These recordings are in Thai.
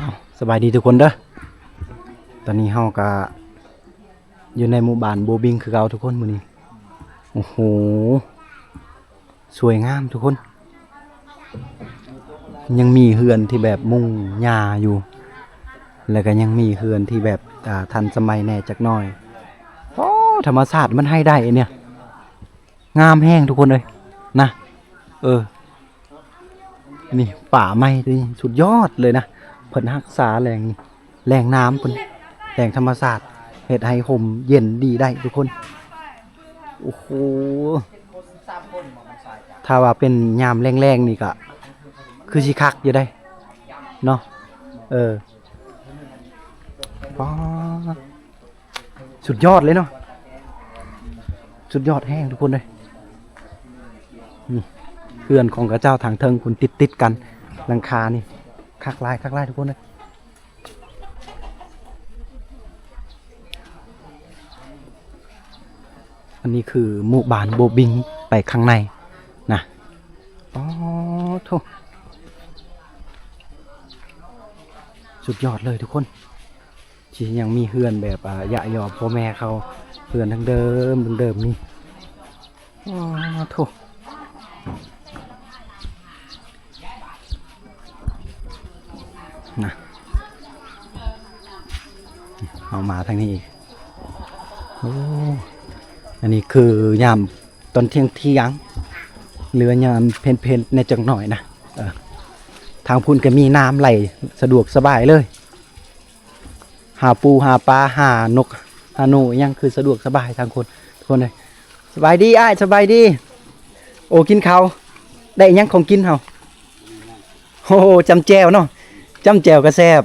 อ้าสบายดีทุกคนเด้อ ตอนนี้เฮาก็อยู่ในหมู่บ้านโบบิงคือเก่าทุกคนมื้อนี้ โอ้โห สวยงามทุกคน ยังมีเฮือนที่แบบมุงหญ้าอยู่ แล้วก็ยังมีเฮือนที่แบบอ่าทันสมัยแน่จักหน่อยโอ้ธรรมศาสตร์มันให้ได้เนี่ย งามแห้งทุกคนเลยนะ เออ นี่ป่าไม้นี่สุดยอดเลยนะเพิ่นรักษาแหล่งแหล่งน้ำเพิ่นแหล่งธรรมศาสตร์เฮ็ดให้ห่มเย็นดีได้ทุกคน โอ้โหถ้าว่าเป็นยามแรงๆนี่ก็คือสิคักอยู่ได้เนาะเออป๊าดสุดยอดเลยเนาะสุดยอดแห้งทุกคนเลย พื่อนของกระเจ้าทางเทิงคุณติดติดกันหลังคานี่คักลายคักลายทุกคนเลยอันนี้คือหมู่บ้านโบบิงไปข้างในนะอ๋อโถสุดยอดเลยทุกคนที่ยังมีเฮือนแบบอ่ายะยอพ่อแม่เขาเฮือนทั้งเดิมเดิมนี่อ๋อโถ เอามาทางนี้อีกโอ้อันนี้คือยามตอนเที่ยงเที่ยงเรือยามเพนเพนในจังหน่อยนะทางพุ่นก็มีน้ำไหลสะดวกสบายเลย หาปูหาปลาหานกหาหนูยังคือสะดวกสบายทางคนทุกคนเลยสบายดีอ้ายสบายดี โอ้กินเขาได้ยังของกินเฮาโอ้จำแจวเนาะจำแจวก็แซบ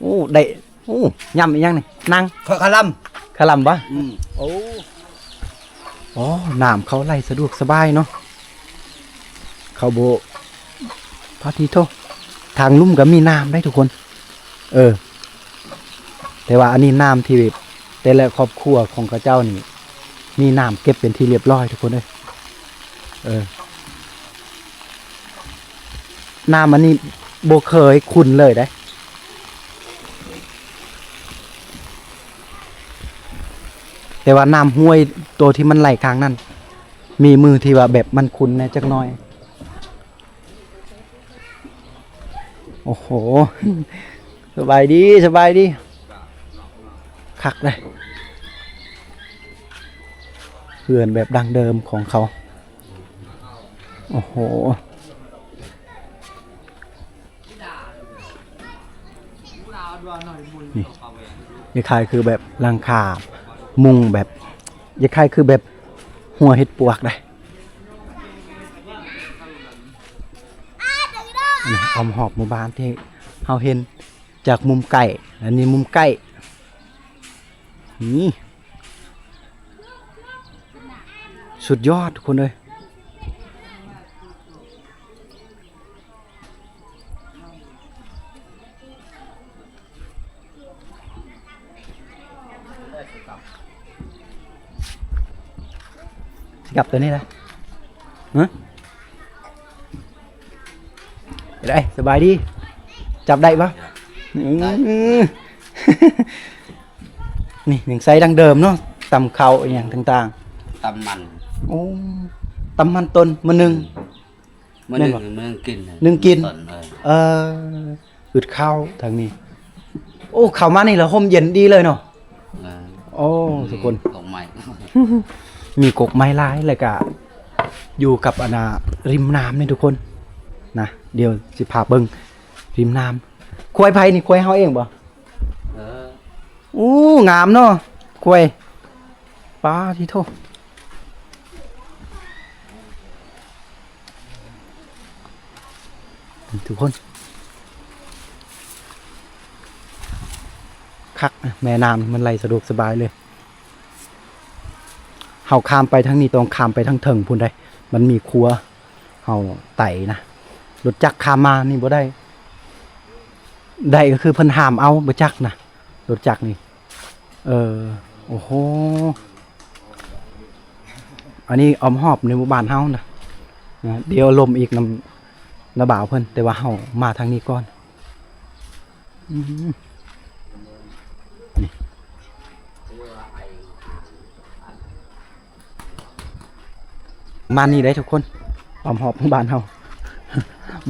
โอ้ได้ อ้ยำอิหยังนี่นั่งขอคาลัมขะหลำปะอืมโอ้อ๋อน้ำเขาไหลสะดวกสบายเนาะเขาโบพาทีโททางลุ่มก็มีน้ำได้ทุกคน เออ แต่ว่าอันนี้น้ำที่แบบแต่ละครอบครัวของข้าเจ้านี่ มีน้ำเก็บเป็นที่เรียบร้อยทุกคนเลยเออน้ำอันนี้โบเคยคุณเลยได้ แต่ว่าน้ำห้วยตัวที่มันไหลข้างนั่นมีมือที่ว่าแบบมันคุ้นนะจักหน่อย โอ้โห สบายดีสบายดีคักเลยเพื่อนแบบดังเดิมของเขา โอ้โหนี่ยายคายคือแบบลังคา มุงแบบยายคายคือแบบหัวเห็ดปวกได้อันนี้ออมหอบหมู่บ้านที่เฮาเห็นจากมุมไก่อันนี้มุมใกล้นี่สุดยอดทุกคนเลย กลับตัวนี้เลยฮะได้สบายดี จับได้ปะอืมนี่หนึ่งไซส์ดังเดิมเนาะตำเขาอหย่างต่างตำมันๆโอ้ตำมันต้นมาหนึ่งเมื่อหนึ่งแม่นบ่เมื่อกินหนึ่งกินต้เลยเอออึดข้าวทางนี้ โอ้เข้ามานี่เหรอห่มเย็นดีเลยเนาะเออโอ้ทุกคนของใหม่ มีกกไม้ลายเลยกะอยู่กับอนาริมน้ำนี่ทุกคนนะเดี๋ยวสิพาเบิงริมน้ำควายไผ่นี่ควายเฮาเองบ่อู้งามเนาะควายป้าที่โททุกคนคักแม่น้ำมันไหลสะดวกสบายเลย เฮาข้ามไปทั้งนี้ต้องข้ามไปทั้งเทิงพุ่นได้ มันมีครัวเฮาไต่นะรถจักรข้ามมานี่บ่ได้ ได้ก็คือเพิ่นห้ามเอาบ่จักนะรถจักรนี่ เออ โอ้โห อันนี้ออมหอบในหมู่บ้านเฮานะนะเดี๋ยวลมอีกนำนาบ่าวเพิ่นแต่ว่าเฮามาทางนี้ก่อน อืม มานี่ได้ทุกคนออมหอบของบ้านเฮา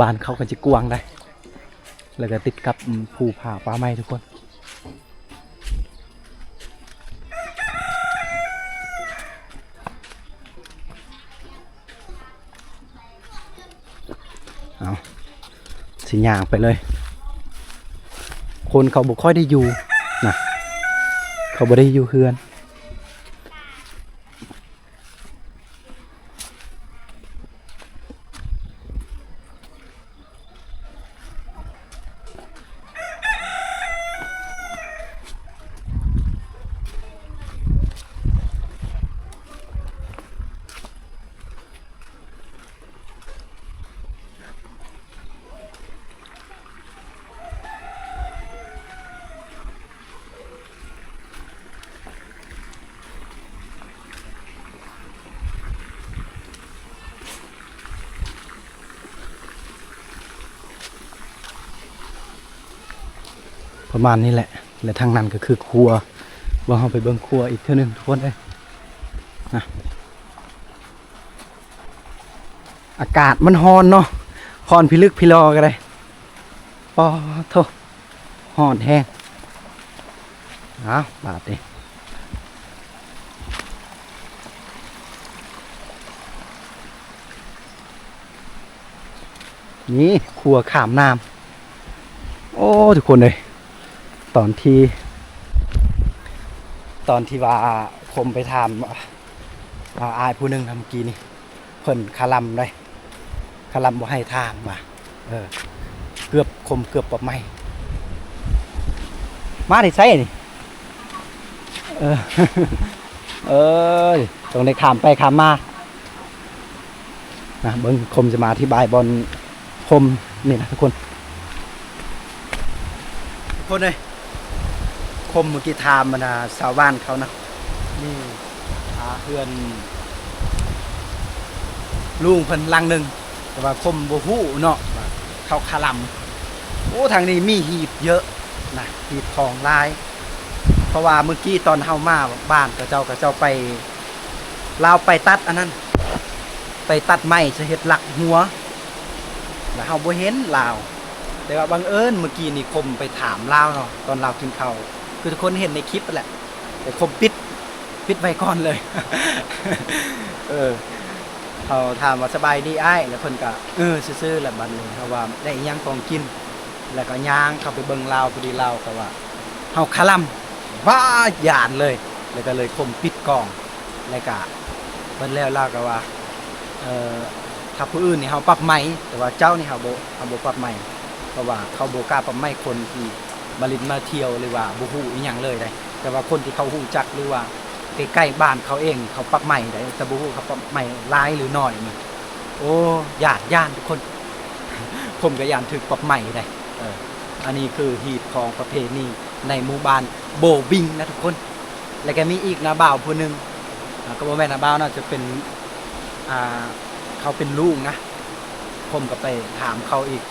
บ้านเขาก็จะกวางได้ แล้วก็ติดกับภูผาป่าไม้ทุกคนเอาสิย่างไปเลย คนเขาบ่ค่อยได้อยู่นะเขาบ่ได้อยู่เฮือน ประมาณนี้แหละ และทางนั้นก็คือครัวว่าเราไปเบิ่งครัวอีกเท่านึงทุกคนเลยนะอากาศมันฮอนเนาะฮอนพิลึกพิลอกันเลยปอโทฮอนแห้งเอาบาดดินี่ครัวขามน้ำโอ้ ทุกคนเลย ตอนที่ ตอนที่ว่าคมไปทำอาอายผู้หนึ่งทำกีนี่เพิ่นคาลัมเลยคาลัมบ่ให้ทามมาเออ เกือบคมเกือบปอบไหมมาได้ใช่นี่เออเออตรงในขามไปขามมานะเบิ้งคมจะมาอธิบายบอลคมนี่นะทุกคน ทุกคนเลย คมเมื่อกี้ทามมันนะชาวบ้านเขานะนี่อาเพื่อนลุงเพิ่นลังหนึ่งแต่ว่าคมบ่ฮู้เนาะเขาคาลำโอ้ทางนี้มีหีบเยอะนะหีบทองลาย เพราะว่าเมื่อกี้ตอนเฮามาบ้านกับเจ้ากับเจ้าไปลาวไปตัดอันนั้น ไปตัดไม้จะเฮ็ดหลักหัวแล้วเฮาบ่เห็นลาวแต่ว่าบังเอิญเมื่อกี้นี่คมไปถามลาวเนาะตอนลาวกินข้าว คือทุกคนเห็นในคลิปแหละแต่คมปิดปิดไว้ก่อนเลย เออเขาถามว่าสบายดีไอ้แล้วเพิ่นก็เออซื่อๆแหละบัดนี้เขาว่าได้อิหยังของกิน แล้วก็ย่างเข้าไปเบิ่งลาวพอดีลาวก็ว่าเฮาคาลัมว้าหยานเลย แล้วก็เลยคมปิดกล่องแล้วก็เพิ่นแล้วลาวก็ว่าเอ่อถ้าผู้อื่นนี่เฮาปรับใหม่แต่ว่าเจ้านี่เฮาบ่เฮาบ่ปรับใหม่เพราะว่าเขาโบกล้าปรับไม่คนที่ มาลินมาเที่ยวหรือว่าบูฮูอีหยังเลยได้แต่ว่าคนที่เขาหูจักหรือว่าใกล้ๆบ้านเขาเองเขาปรับใหม่ได้แต่บูฮูเขาปรับใหม่ร้ายหรือน้อยนี่โอ้ยานย่านทุกคน ผมก็ยานถึกปรับใหม่ได้เอออันนี้คือฮีตของประเพณีในหมู่บ้านโบบิงนะทุกคน แล้วก็มีอีกนะบ่าวผู้หนึงอ่าก็บ่แม่นนะบ่าวนะจะเป็นอ่าเขาเป็นลูกนะ ผมก็ไปถามเขาอีก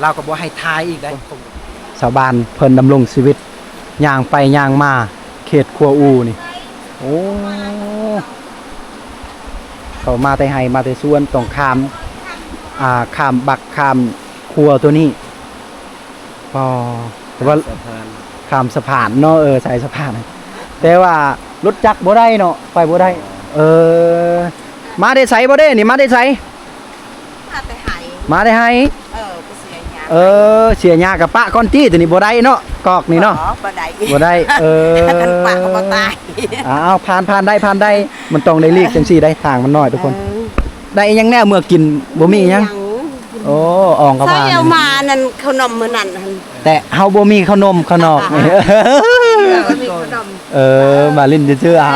เราก็บ่ให้ทายอีกได้ ชาวบ้านเพิ่นดำรงชีวิตย่างไปย่างมาเขตครัวอูนี่ โอ้เขามาแต่ไห้มาแต่สวนต้องข้ามอ่าข้ามบักข้ามครัวตัวนี้พอแต่ว่าสะพานข้ามสะพานเนาะเออใส่สะพานแต่ว่ารถจักรบ่ได้เนาะไปบ่ได้ เออ มาได้ใส่บ่ได้นี่มาได้ใส่ถ้าไปหายมาได้ให้เออไป เสียยาเออเสียหญ้ากับปะก้อนตี้ตัวนี้บ่ได้เนาะกอกนี่เนาะอ๋อบ่ได้บ่ได้เออกันปากก็บ่ตายอ้าวผ่านผ่านได้ผ่านได้มันต้องได้ลีกจังซี่ได้ทางมันน้อยทุกคน ได้อิหยังแน่เมื่อกินบ่มีอิหยังโอ้อ่องกับใส่ว่าเอามานั่นขนมมื้อนั้นหั่นแต่เฮาบ่มีขนมขนอกนี่เออมีขนมเออมาลิ้นซื่อๆอะ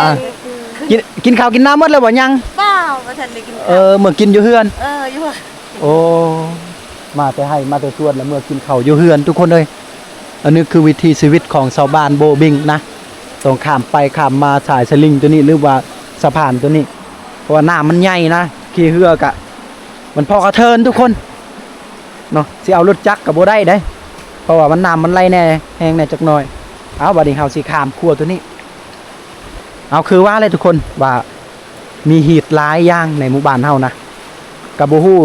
กินกินข้าวกินน้ำหมดแล้วบ่ยังเปล่าบ่ทันได้กินเออเมื่อกินอยู่เฮือนเอออยู่ว่าโอ้ มาแต่ให้มาแต่สวนแล้วเมื่อกินเข้าอยู่เฮือนทุกคนเลยอันนี้คือวิถีชีวิตของชาวบ้านโบบิงนะต้องข้ามไปข้ามมาสายสลิงตัวนี้หรือว่าสะพานตัวนี้ เพราะว่าน้ำมันใหญ่นะขี่เรือกะมันพอกระเทินทุกคนเนาะสิเอารถจักรกับโบได้ได้ เพราะว่ามันน้ำมันไหลแน่แห้งแน่จักหน่อยเอาบัดนี้เฮาสิข้ามครัวตัวนี้ เอาคือว่าเลยทุกคนว่ามีหีดหลายอย่างในหมู่บ้านเฮานะกับโบฮู้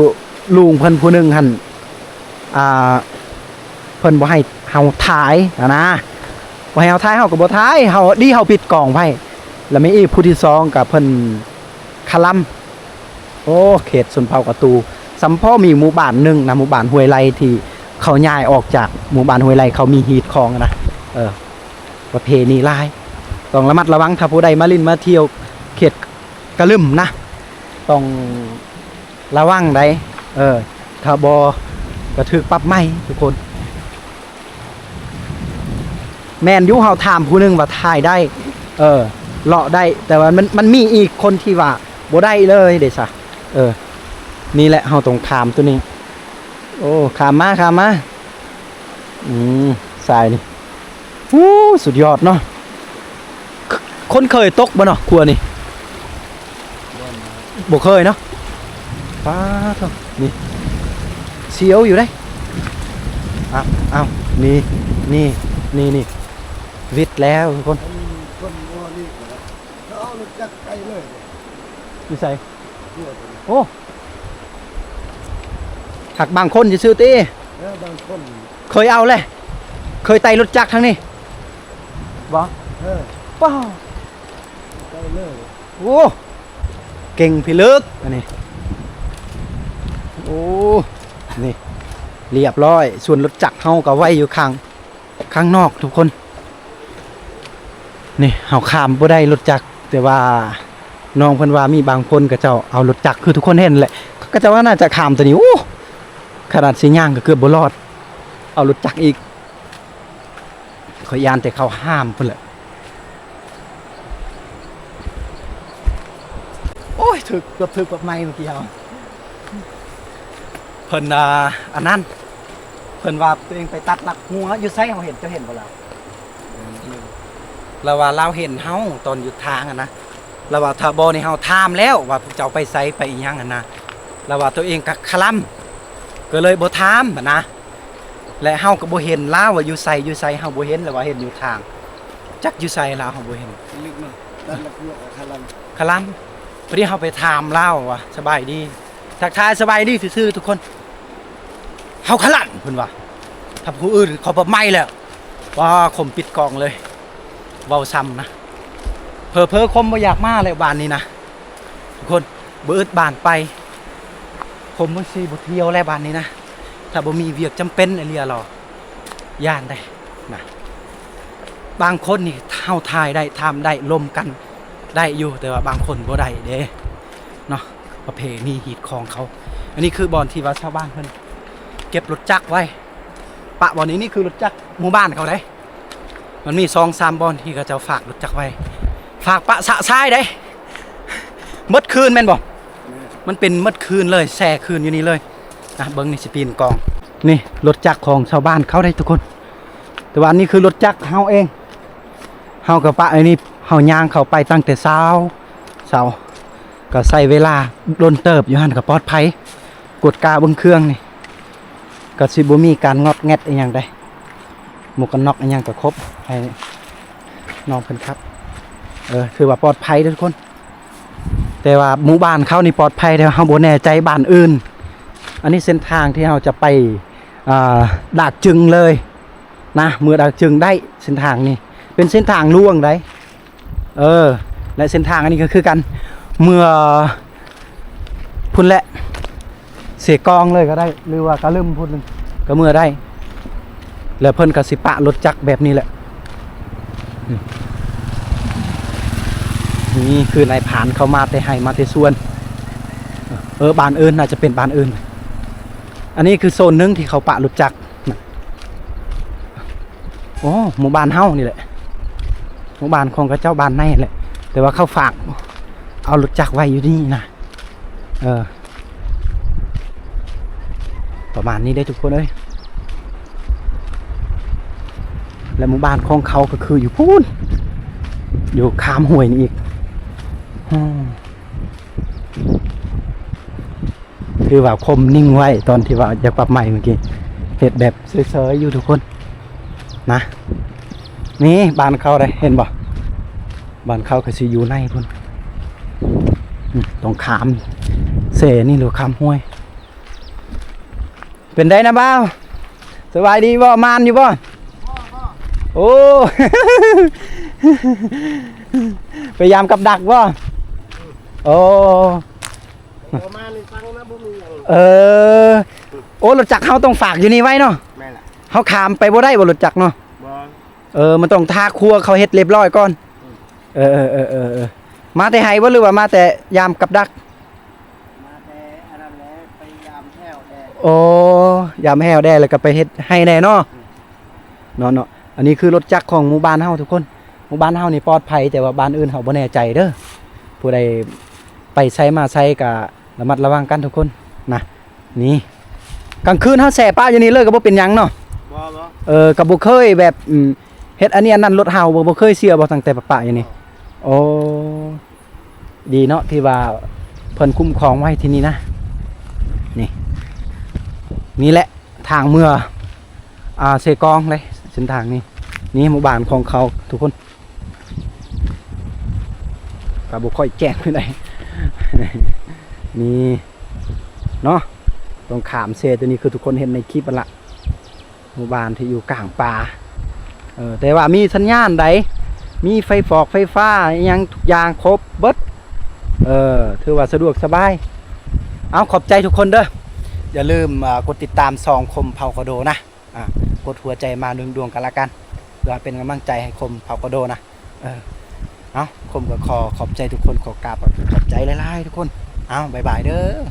ลุงเพิ่นผู้หนึ่งหั่น อ่าเพิ่นบ่ให้เฮาถ่ายอะนะบ่ให้เฮาถ่ายเฮาก็บ่ถ่ายเฮาดีเฮาปิดกล่องไว้แล้วมีอีกผู้ที่สองกับเพิ่นคลัมโอ้เขตสุนเผากระตูสัมพ่อมีหมู่บ้านหนึงนะหมู่บ้านห้วยไร่ที่เขาย้ายออกจากหมู่บ้านห้วยไร่เขามีหีดคลองนะเออประเพณีลายต้องระมัดระวังถ้าผู้ใดมาลินมาเที่ยวเขตกระลึมนะต้องระวังได้เออถ้าบอ กระถึกปรับไม่ทุกคน แมนยุเฮาถามผู้หนึงว่าถ่ายได้ เออเลาะได้ แต่ว่ามันมันมีอีกคนที่ว่าบ่ได้เลยเดะซะเออ นี่แหละเฮาต้องถามตัวนี้ โอ้ขามมาขามมาอืมสายนี่อู้สุดยอดเนาะคนเคยตกบ่เนาะครัวนี่บ่เคยเนาะป้าดเถอะนี่ เสียวอยู่ได้อ้าวอ้าวนี่นี่นี่นี่วิทย์แล้วทุกคนคนวัวนี่ก็เขาเอารถจักรไปเลยอยู่ใส่ทั่วไปโอ้หักบางคนจะซื้อๆตีแล้วบางคนเคยเอาเลยเคยไต่รถจักรทั้งนี้บ่เออป้าวไปเลยโอ้เก่งพี่ลึกอันนี้โอ้ นี่เรียบร้อย ส่วนรถจักรเฮาก็ไว้อยู่ข้างข้างนอกทุกคน นี่เฮาข้ามบ่ได้รถจักรแต่ว่าน้องเพิ่นว่ามีบางคนก็เจ้าเอารถจักรคือทุกคนเห็นแหละก็เจ้าว่าน่าจะข้ามตัวนี้โอ้ขนาดสิย่างก็เกือบบ่รอด เอารถจักรอีกขอยยานแต่เขาห้ามเพิ่นแหละโอ้ยถึกเกือบถึกแบบไม่เมื่อกี้เอา เพิ่นอ่าอันนั้น เพิ่นว่าตัวเองไปตัดหลักหัวอยู่ไสเฮาเห็นเจะเห็นบ่ล่ะแล้วว่าเราเห็นเฮาตอนอยู่ทางอะนะแล้วว่าถ้าบ่นี่เฮาถามแล้วว่าพวกเจ้าไปไสไปอีหยังอะนะแล้วว่าตัวเองก็คลำก็เลยบ่ถามอะนะ และเฮาก็บ่เห็นลาวว่าอยู่ไสอยู่ไสเฮาบ่เห็นแล้วว่าเห็นอยู่ทาง จักอยู่ไสลาวเฮาบ่เห็นลึกเนาะตัดละพวกคารันคลัมพอดีเขาไปถามเล่าว่าสบายดีทักทายสบายดีซื่อๆทุกคน เขาขลันเพิ่นว่าถ้าผู้อื่นเขาบ่ไม่แล้วว่าคมปิดกล่องเลยเว้าซ้ำนะเพอเพอคมบ่อยากมาเลยบ้านนี้นะทุกคนเบิดบ้านไปคมบ่ซีบ่เที่ยวแล้วบ้านนี้นะถ้าบ่มีเวียกจำเป็นไอเรียหรอย่านได้นะบางคนนี่เท่าทายได้ทำได้ลมกันได้อยู่แต่ว่าบางคนบ่ได้เด้เนาะประเพณีหีดของเขา อันนี้คือบอนที่ว่าชาวบ้านเพิ่น เก็บรถจักรไว้ ปะบอนนี้นี่คือรถจักรหมู่บ้านเขาได้มันมีสองสามบอนที่เขาจะฝากรถจักรไว้ ฝากปะสะซ้ายได้มดคืนแม่นบ่มันเป็นมดคืนเลยแช่คืนอยู่นี่เลยนะเบิ้งนี่สปีนกองนี่รถจักรของชาวบ้านเขาได้ทุกคน แต่ว่าอันนี้คือรถจักรเฮาเองเฮากับปะไอ้นี่เฮาย่างเขาไปตั้งแต่เช้าเช้าก็ใส่เวลาโดนเติบอยู่หันก็ปลอดภัยกดกาเบิ่งเครื่องนี่ ก็สิบ่มีการงอดแงดอีหยังได้หมวกกันน็อกอีหยังก็ครบให้น้องเพิ่นครับ เออถือว่าปลอดภัยทุกคน แต่ว่าหมู่บ้านเขานี่ปลอดภัยแต่ว่าเฮาบ่แน่ใจบ้านอื่น อันนี้เส้นทางที่เราจะไปอ่าดากจึงเลยนะเมื่อดากจึงได้เส้นทางนี้เป็นเส้นทางล่วงได้เออและเส้นทางอันนี้ก็คือกันเมื่อพุ่นแหละ เสียกองเลยก็ได้ หรือว่ากระลืมพุ่นก็เมื่อได้ แล้วเพิ่นก็สิปะรถจักแบบนี้แหละ นี่คือนายผานเขามาแต่ให้มาแต่ส่วน เออบานเอื่นน่าจะเป็นบานเอื่นอันนี้คือโซนหนึงที่เขาปะรถจักโอ้หมู่บ้านเฮ้านี่แหละหมู่บ้านของกระเจ้าบ้านในแหละ แต่ว่าเขาฝาก เอารถจักไว้อยู่นี่นะเออ ประมาณนี้ได้ทุกคนเอ้ยและหมู่บ้านของเขาก็คืออยู่พูนอยู่ขามห้วยนี่อีกอคือว่าคมนิ่งไว้ตอนที่ว่าจะปรับใหม่เมื่อกี้เห็ดแบบเฉยๆอยู่ทุกคน นะ นี่บ้านเขาได้เห็นบ่บ้านเขาก็สิอยู่ในพุ่นอืมตรงขามเสนี่หรือขามห้วย เป็นได้นะบ้าวสบายดีบ่มานอยู่บ่โอ้ พยายามกับดักบ่โอ้ประมาณนี้ฟังนะบ่มีหยังเออ โอ้รถจักรเฮาต้องฝากอยู่นี่ไว้เนาะแม่นล่ะเฮาขามไปบ่ได้บ่รถจักรเนาะบ่เออมันต้องทาครัวเขาเฮ็ดเรียบร้อยก่อน เออเออเออเออเออมาแต่ไห้บ่หรือว่ามาแต่ยามกับดัก มาแต่อันนั้นแหละพยายามแถวแดง โอ้ยามแห้วได้แล้วก็ไปเฮ็ดให้แน่เนาะเนาะเนาะอันนี้คือรถจักรของหมู่บ้านเฮาทุกคนหมู่บ้านเฮานี่ปลอดภัยแต่ว่าบ้านอื่นเฮาบ่แน่ใจเด้อผู้ใดไปใช้มาใช้ก็ระมัดระวังกันทุกคนนะนี่กลางคืนเฮาแส่ป้าอยู่นี่เลยก็บ่เป็นหยังเนาะบ่บ่เออก็บ่เคยแบบอืมเฮ็ดอันนี้อันนั้นรถเฮาบ่บ่เคยเสียบ่ตั้งแต่ปะๆอยู่นี่โอ้ดีเนาะที่ว่าเพิ่นคุ้มครองไว้ที่นี่นะนี่ นี่แหละทางเมื่ออ่าเซกองเลยเส้นทางนี้นี่หมู่บ้านของเขาทุกคนก็บ่ค่อยแจ้งไปไหนนี่เนาะตรงขามเซตัวนี้คือทุกคนเห็นในคลิปนั่นละหมู่บ้านที่อยู่กลางป่าเออแต่ว่ามีสัญญาณใดมีไฟฟอกไฟฟ้ายังทุกอย่างครบเบิดเออถือว่าสะดวกสบาย เอาขอบใจทุกคนเด้อ อย่าลืมกดติดตามซองคมเผากระโดนะกดหัวใจมาดวงดวงๆกันละกันเพื่อเป็นกำลังใจให้คมเผากระโดนะเออเอาคมกับคอขอบใจทุกคนขอกราบขอบใจหลายๆทุกคนเอาบายบายเด้อ